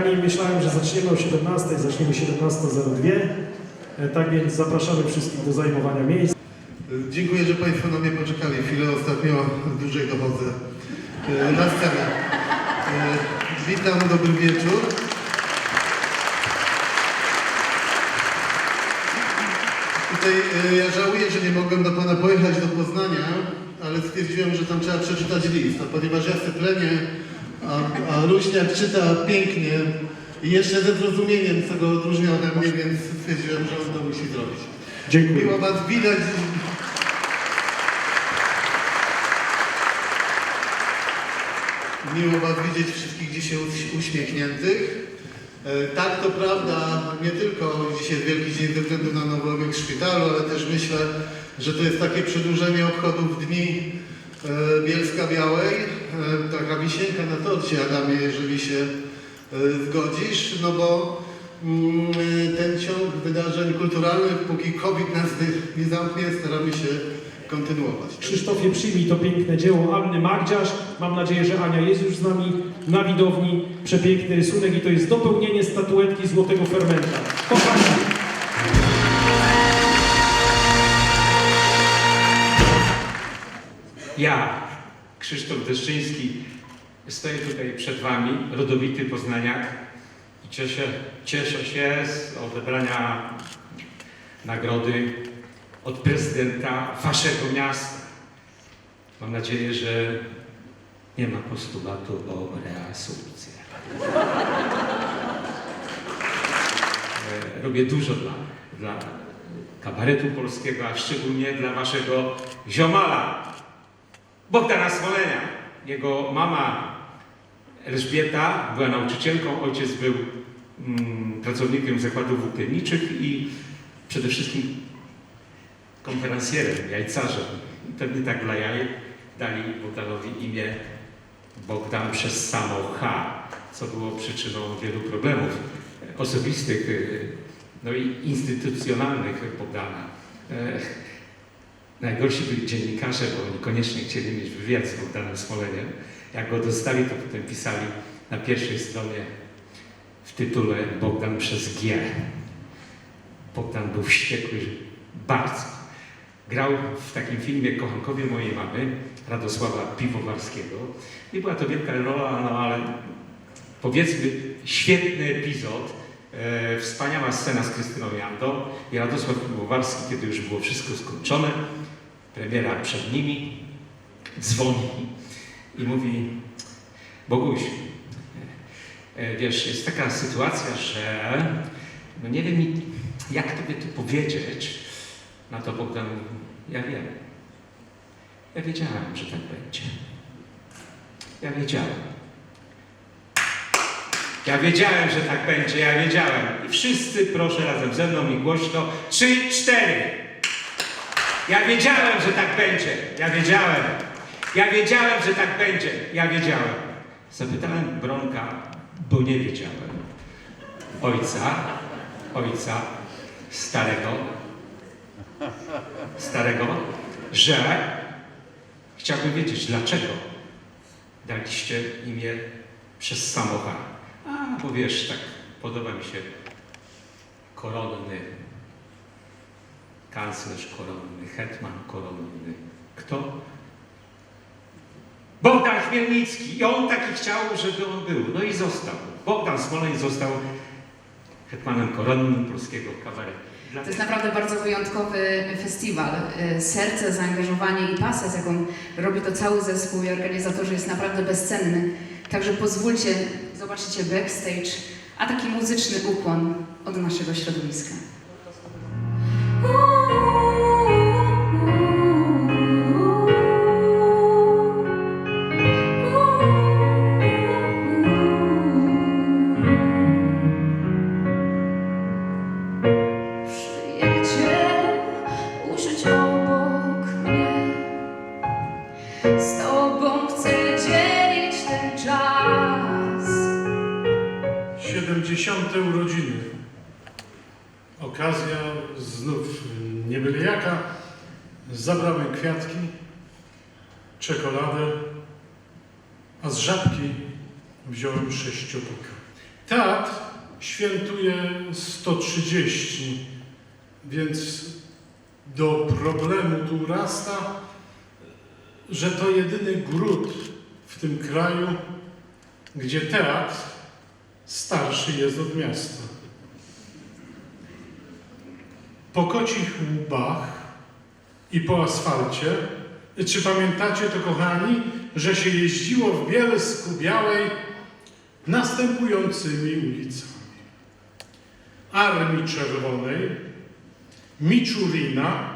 spotkani. Myślałem, że zaczniemy o 17, zaczniemy 17.02. E, Tak więc zapraszamy wszystkich do zajmowania miejsc. Dziękuję, że Państwo na mnie poczekali chwilę. Ostatnio dłużej dochodzę e, na scenę. E, Witam, dobry wieczór. Tutaj e, ja żałuję, że nie mogłem do Pana pojechać do Poznania, ale stwierdziłem, że tam trzeba przeczytać list, a ponieważ ja syplenię, a, a Ruśniak czyta pięknie i jeszcze ze zrozumieniem, co go odróżnia ode mnie, więc stwierdziłem, że on to musi zrobić. Dziękuję. Miło Was widać. Miło Was widzieć wszystkich dzisiaj uś- uśmiechniętych. E, Tak, to prawda, nie tylko dzisiaj jest Wielki Dzień ze względu na nowy obiekt w szpitalu, ale też myślę, że to jest takie przedłużenie obchodów Dni Bielska Białej. E, Taka wisienka na torcie, Adamie, jeżeli się e, zgodzisz, no bo mm, ten ciąg wydarzeń kulturalnych, póki COVID nas nie- nie zamknie, staramy się kontynuować. Krzysztofie, przyjmij to piękne dzieło Anny Magdziarz. Mam nadzieję, że Ania jest już z nami na widowni. Przepiękny rysunek i to jest dopełnienie statuetki Złotego Fermenta. Ja, Krzysztof Deszczyński, stoję tutaj przed Wami, rodowity poznaniak i cieszę, cieszę się z odebrania nagrody od prezydenta Waszego miasta. Mam nadzieję, że nie ma postulatu o reasumpcję. E, Robię dużo dla, dla kabaretu polskiego, a szczególnie dla Waszego ziomala, Bogdana Smolenia. Jego mama Elżbieta była nauczycielką, ojciec był mm, pracownikiem zakładów włókienniczych i przede wszystkim konferencjerem, jajcarzem. Pewnie tak dla jaj dali Bogdanowi imię Bogdan przez samo H, co było przyczyną wielu problemów e, osobistych, e, no i instytucjonalnych Bogdana. Najgorsi byli dziennikarze, bo oni koniecznie chcieli mieć wywiad z Bogdanem Smoleniem. Jak go dostali, to potem pisali na pierwszej stronie w tytule Bogdan przez G. Bogdan był wściekły bardzo. Grał w takim filmie Kochankowie mojej mamy, Radosława Piwowarskiego. I była to wielka rola, no ale powiedzmy świetny epizod. E, wspaniała scena z Krystyną Jandą i Radosław Piwowarski, kiedy już było wszystko skończone, premiera przed nimi, dzwoni i mówi Boguś, e, wiesz, jest taka sytuacja, że no nie wiem jak tobie to powiedzieć. Na to Bogdan ja wiem. Ja wiedziałem, że tak będzie. Ja wiedziałem. Ja wiedziałem, że tak będzie, ja wiedziałem. I wszyscy proszę razem ze mną i głośno. Trzy, cztery. Ja wiedziałem, że tak będzie. Ja wiedziałem. Ja wiedziałem, że tak będzie. Ja wiedziałem. Zapytałem Bronka, bo nie wiedziałem. Ojca, ojca starego, starego, że chciałbym wiedzieć, dlaczego daliście imię przez samochód. A, bo wiesz, tak podoba mi się koronny, kanclerz koronny, hetman koronny. Kto? Bogdan Chmielnicki. I on taki chciał, żeby on był. No i został. Bogdan Smoleń został hetmanem koronnym polskiego kabaretu. To jest naprawdę bardzo wyjątkowy festiwal. Serce, zaangażowanie i pasja, z jaką robi to cały zespół i organizatorzy jest naprawdę bezcenny. Także pozwólcie, zobaczycie backstage, a taki muzyczny ukłon od naszego środowiska. 70. urodziny. Okazja znów nie byle jaka. Zabrałem kwiatki, czekoladę, a z żabki wziąłem sześciotuka. Tak, świętuje 130, więc do problemu tu rasta, że to jedyny gród w tym kraju, gdzie teatr starszy jest od miasta. Po kocich łbach i po asfalcie, czy pamiętacie to, kochani, że się jeździło w Bielsku Białej następującymi ulicami. Armii Czerwonej, Miczurina,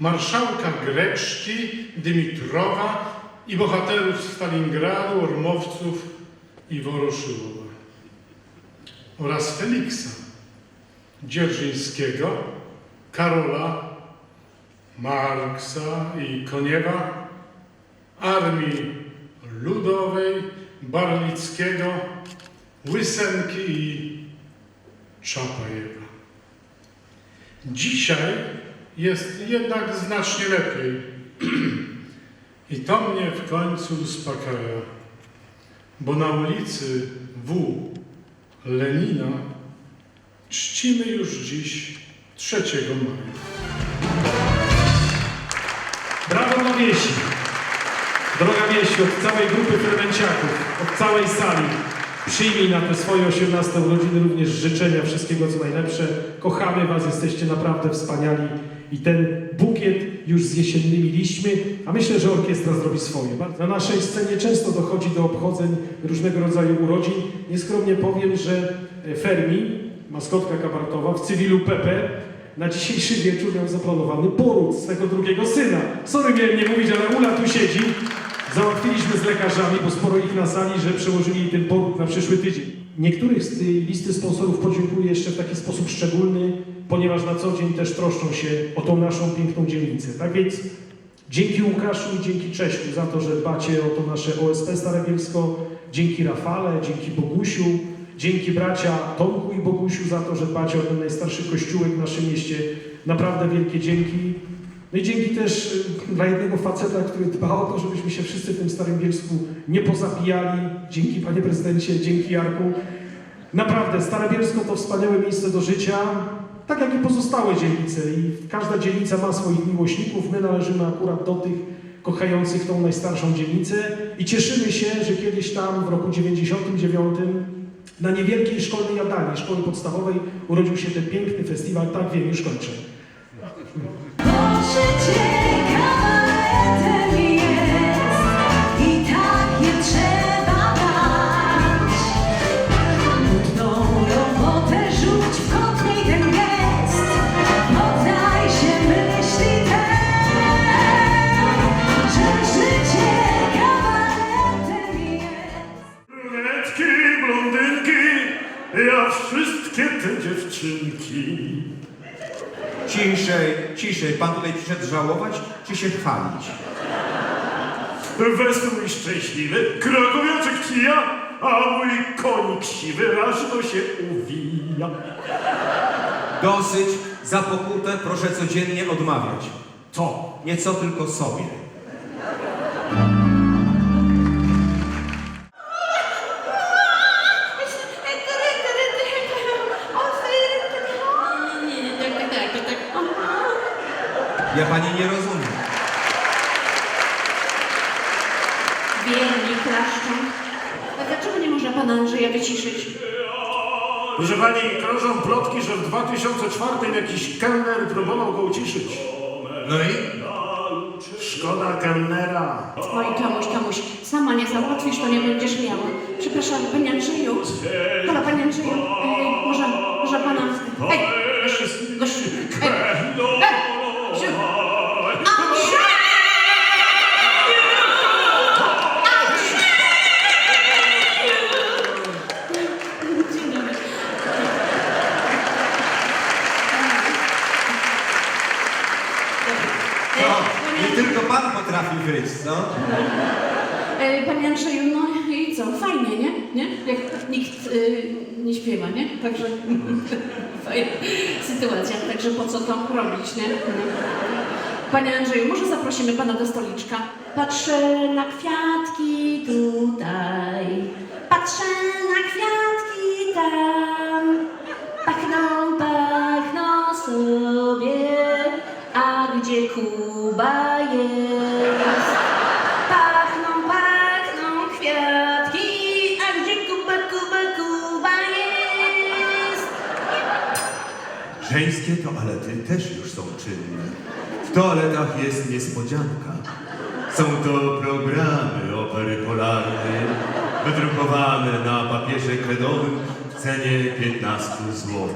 marszałka Greczki, Dymitrowa i bohaterów Stalingradu, Ormowców i Woroszyłowa oraz Feliksa Dzierżyńskiego, Karola, Marksa i Koniewa, Armii Ludowej, Barlickiego, Łysenki i Czapajewa. Dzisiaj jest jednak znacznie lepiej. I to mnie w końcu uspokaja, bo na ulicy W. Lenina czcimy już dziś 3 maja. Brawo na wieści! Droga wieści, od całej grupy fermenciaków, od całej sali, przyjmij na te swoje 18 urodziny również życzenia wszystkiego co najlepsze. Kochamy Was, jesteście naprawdę wspaniali i ten bukiet już z jesiennymi liśćmi, a myślę, że orkiestra zrobi swoje. Na naszej scenie często dochodzi do obchodzeń różnego rodzaju urodzin. Nieskromnie powiem, że Fermi, maskotka kabaretowa w cywilu Pepe, na dzisiejszy wieczór miał zaplanowany poród swego drugiego syna. Sorry, miałem nie mówić, ale Ula tu siedzi. Załatwiliśmy z lekarzami, bo sporo ich na sali, że przełożyli ten poród na przyszły tydzień. Niektórych z tej listy sponsorów podziękuję jeszcze w taki sposób szczególny, ponieważ na co dzień też troszczą się o tą naszą piękną dzielnicę. Tak więc dzięki Łukaszu i dzięki Cześću za to, że dbacie o to nasze OSP Stare Bielsko, dzięki Rafale, dzięki Bogusiu, dzięki bracia Tomku i Bogusiu za to, że dbacie o ten najstarszy kościółek w naszym mieście. Naprawdę wielkie dzięki. No i dzięki też y, dla jednego faceta, który dba o to, żebyśmy się wszyscy w tym Starym Bielsku nie pozabijali. Dzięki panie prezydencie, dzięki Jarku. Naprawdę, Stare Bielsko to wspaniałe miejsce do życia, tak jak i pozostałe dzielnice. I każda dzielnica ma swoich miłośników. My należymy akurat do tych kochających tą najstarszą dzielnicę i cieszymy się, że kiedyś tam w roku 99 na niewielkiej szkolnej jadalni, szkoły podstawowej urodził się ten piękny festiwal. Tak wiem, już kończę. Bo życie żałować, czy się chwalić? Wesoły i szczęśliwy, krakowiaczek kija, a mój konik siwy rażno się uwija. Dosyć, za pokutę proszę codziennie odmawiać. To Nie co tylko sobie. Ja pani nie rozumiem. Wierni klaszczą. A dlaczego nie można pana Andrzeja wyciszyć? Proszę pani, krążą plotki, że w 2004 jakiś kelner próbował go uciszyć. No i? Szkoda kelnera. Oj, Kamuś, Kamuś, sama nie załatwisz, to nie będziesz miała. Przepraszam, panie Andrzeju. Halo, panie Andrzeju, ej, może, może pana... Ej, gościu, gościu, ej, kryć, co? No. E, Panie Andrzeju, no i co? Fajnie, nie? nie? Jak nikt y, nie śpiewa, nie? Także fajna sytuacja. Także po co to robić, nie? Panie Andrzeju, może zaprosimy Pana do stoliczka? Patrzę na kwiatki tutaj, patrzę na kwiatki tam, pachną, pachną sobie, a gdzie Kuba? Żeńskie toalety też już są czynne. W toaletach jest niespodzianka. Są to programy opery polarnej, wydrukowane na papierze kredowym w cenie 15 zł.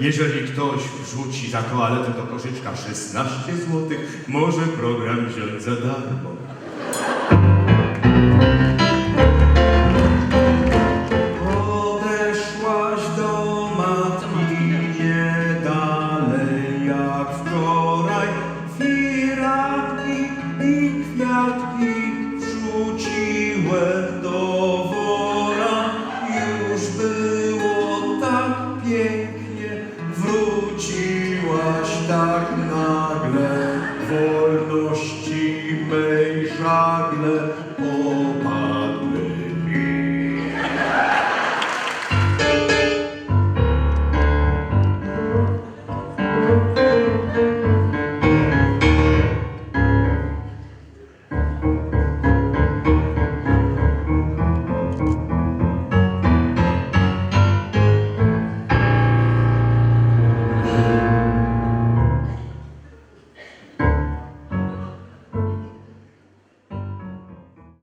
Jeżeli ktoś wrzuci za toaletę do koszyczka 16 zł, może program wziąć za darmo.